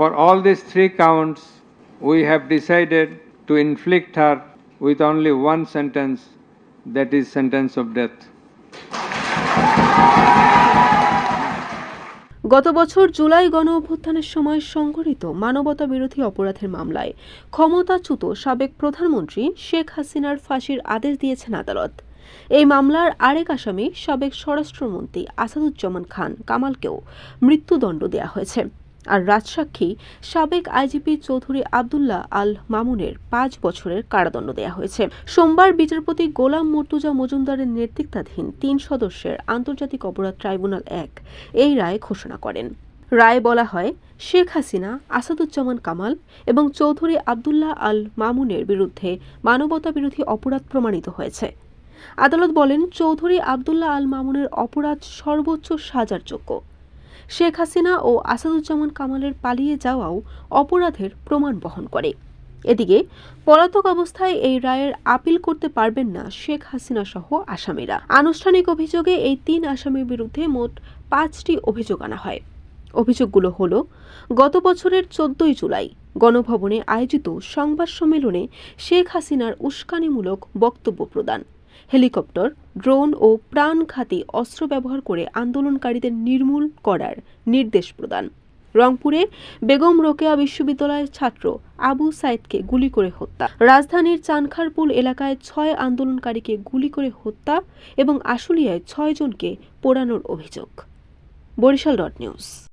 For all these three counts, we have decided to inflict her with only one sentence, that is sentence of death. গত বছর জুলাই গণ অভ্যুত্থানের সময় সংঘটিত মানবতা বিরোধী অপরাধের মামলায় ক্ষমতাচ্যুত সাবেক প্রধানমন্ত্রী শেখ হাসিনার ফাঁসির আদেশ দিয়েছেন আদালত এই মামলার আরেক আসামি সাবেক স্বরাষ্ট্রমন্ত্রী আসাদুজ্জামান খান কামালকেও মৃত্যুদণ্ড দেওয়া হয়েছে আর রাজসাক্ষী সাবেক আইজিপি চৌধুরী আবদুল্লাহ আল মামুনের পাঁচ বছরের কারাদণ্ড দেওয়া হয়েছে। সোমবার বিচারপতি গোলাম মর্তুজা মজুমদারের নেতৃত্বাধীন তিন সদস্যের আন্তর্জাতিক অপরাধ ট্রাইব্যুনাল এক এই রায় ঘোষণা করেন। রায়ে বলা হয়, শেখ হাসিনা, আসাদুজ্জামান কামাল এবং চৌধুরী আবদুল্লাহ আল মামুনের বিরুদ্ধে মানবতা বিরোধী অপরাধ প্রমাণিত হয়েছে। আদালত বলেন, চৌধুরী আবদুল্লাহ আল মামুনের অপরাধ সর্বোচ্চ সাজার যোগ্য। শেখ হাসিনা ও আসাদুজ্জামান কামালের পালিয়ে যাওয়াও অপরাধের প্রমাণ বহন করে। এদিকে, পলাতক অবস্থায় এই রায়ের আপিল করতে পারবেন না শেখ হাসিনা সহ আসামিরা। আনুষ্ঠানিক অভিযোগে এই তিন আসামির বিরুদ্ধে মোট পাঁচটি অভিযোগ আনা হয়। অভিযোগগুলো হলো, গত বছরের চোদ্দই জুলাই গণভবনে আয়োজিত সংবাদ সম্মেলনে শেখ হাসিনার উস্কানিমূলক বক্তব্য প্রদান হেলিকপ্টার, ড্রোন ও প্রাণঘাতী অস্ত্র ব্যবহার করে আন্দোলনকারীদের নির্মূল করার নির্দেশ প্রদান। রংপুরে বেগম রোকেয়া বিশ্ববিদ্যালয়ের ছাত্র আবু সাইদকে গুলি করে হত্যা। রাজধানীর চানখারপুল এলাকায় ছয় আন্দোলনকারীকে গুলি করে হত্যা এবং আশুলিয়ায় ছয় জনকে পোড়ানোর অভিযোগ। Barishal dot news.